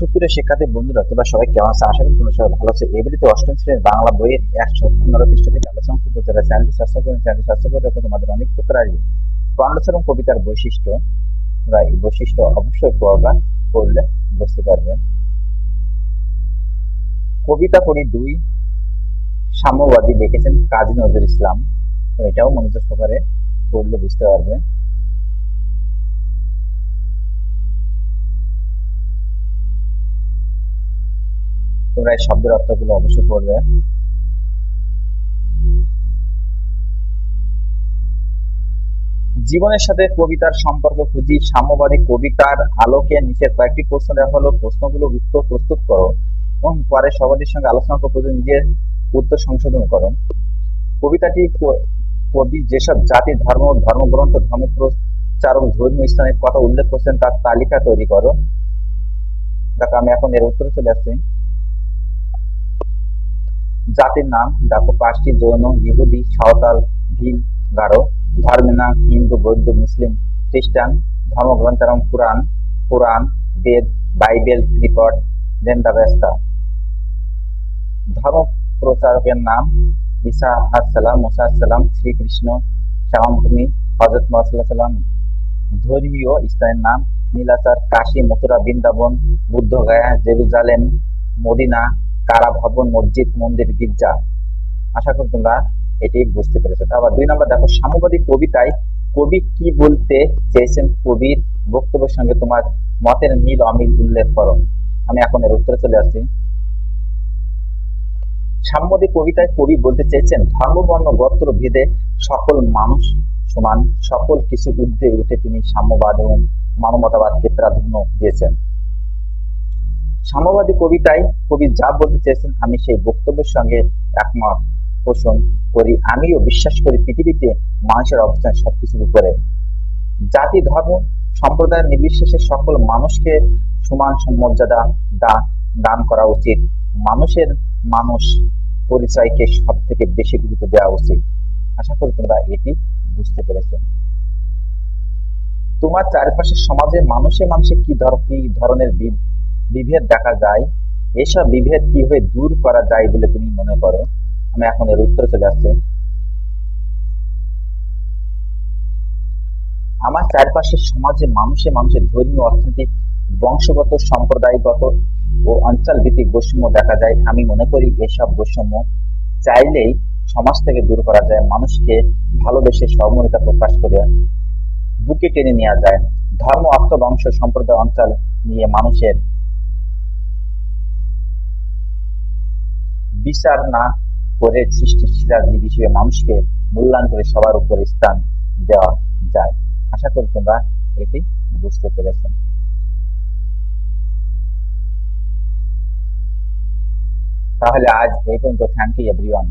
সুপ্রিয় শিক্ষার্থী বন্ধুরা, তোমরা সবাই কেমন আছো? আশা করি তোমরা সবাই ভালো আছো। এবারে অষ্টম শ্রেণির বাংলা বইয়ের একশো পনেরো পৃষ্ঠ থেকে আলোচনা করব। যারা চ্যানেলটি সাবস্ক্রাইব করেন, চ্যানেলটি সাবস্ক্রাইব করে রাখো। তোমাদের অনেক উপকার আসবে। কর্ণচরম কবিতার বৈশিষ্ট্য তোমরা এই বৈশিষ্ট্য অবশ্যই পড়বা, পড়লে বুঝতে পারবে। কবিতা পড়ি দুই সাম্যবাদী লিখেছেন কাজী নজরুল ইসলাম। তো এটাও মনোযোগ সহকারে পড়লে বুঝতে পারবে। তোমরা এই শব্দের অর্থগুলো অবশ্যই পড়বে। জীবনের সাথে কবিতার সম্পর্ক খুঁজি, সাম্যবাদী কবিতার আলোকে নিচের কয়েকটি প্রশ্ন দেওয়া হলো প্রশ্নগুলোর উত্তর প্রস্তুত করো এবং পরে সবারটির সঙ্গে আলোচনা করে নিজের উত্তর সংশোধন করো। কবিতাটি কবি যেসব জাতি, ধর্ম, ধর্মগ্রন্থ ধর্মপ্রচারক ধর্মীয় স্থানের কথা উল্লেখ করছেন, তার তালিকা তৈরি করো। দেখো, আমি এখন এর উত্তরে চলে আসছি। জাতির নাম দেখো পাঁচটি জৈন ইহুদি, সাঁওতাল ভিল গারো ধর্মের নাম হিন্দু, বৌদ্ধ, মুসলিম, খ্রিস্টান ধর্মগ্রন্থের নাম পুরাণ পুরাণ, বেদ, বাইবেল, ত্রিপট দেন্দাবেস্তা ধর্ম প্রচারকের নাম ঈসা আসসালাম মুসা সালাম, শ্রীকৃষ্ণ শ্যামভূমি হজরত মহাসাল্লাহ সাল্লাম। ধর্মীয় স্থানের নাম নীলাচার কাশী, মথুরা, বৃন্দাবন, বুদ্ধগয়া, জেরুজালেম, মদিনা কারা ভবন, মসজিদ, মন্দির, গির্জা। আশা করি তোমরা এটি বুঝতে পেরেছ। আবার দুই নম্বর, দেখো, সাম্যবাদী কবিতায় কবি কি বলতে চেয়েছেন? কবির বক্তব্যের সঙ্গে তোমার মতের মিল, অমিল উল্লেখ করো। আমি এখন এর উত্তরে চলে আসছি। সাম্যবাদী কবিতায় কবি বলতে চেয়েছেন ধর্মবর্ণ গোত্র, ভেদে সকল মানুষ সমান। সকল কিছু ঊর্ধ্বে উঠে তিনি সাম্যবাদ এবং মানবতাবাদকে প্রাধান্য দিয়েছেন। সাম্যবাদী কবিতায় কবি যা বলতে চেয়েছেন আমি সেই বক্তব্যের সঙ্গে একমত। পোষণ করি আমিও বিশ্বাস করি পৃথিবীতে মানুষের অবস্থান সবকিছুর উপরে। জাতি, ধর্ম সম্প্রদায় নির্বিশেষে সকল মানুষকে সমান মর্যাদা দান করা উচিত। মানুষের মানুষ পরিচয়কে সব থেকে বেশি গুরুত্ব দেওয়া উচিত। আশা করি তোমরা এটি বুঝতে পেরেছ তোমার চারপাশের সমাজে মানুষে মানুষে কি ধর, কি ধরনের বিভেদ দেখা যায়। এসব বিভেদ কীভাবে দূর করা যায় বলে তুমি মনে করো? আমি এখন এর উত্তর চলে আসছি। আমার চারপাশের সমাজে মানুষে মানুষের ধর্মীয়, অর্থনৈতিক, বংশগত, সম্প্রদায়গত ও অঞ্চল ভিত্তিক বৈষম্য দেখা যায়। আমি মনে করি এসব বৈষম্য চাইলেই সমাজ থেকে দূর করা যায়, মানুষকে ভালোবেসে সহমরিতা প্রকাশ করে বুকে টেনে নেওয়া যায়। ধর্ম, অর্থ, বংশ, সম্প্রদায়, অঞ্চল নিয়ে মানুষের বিচার না করে সৃষ্টির সেরা জীব হিসেবে মানুষকে মূল্যায়ন করে সবার উপরে স্থান দেওয়া যায়। আশা করি তোমরা এটি বুঝতে পেরেছ। তাহলে আজ এই পর্যন্ত। Thank you everyone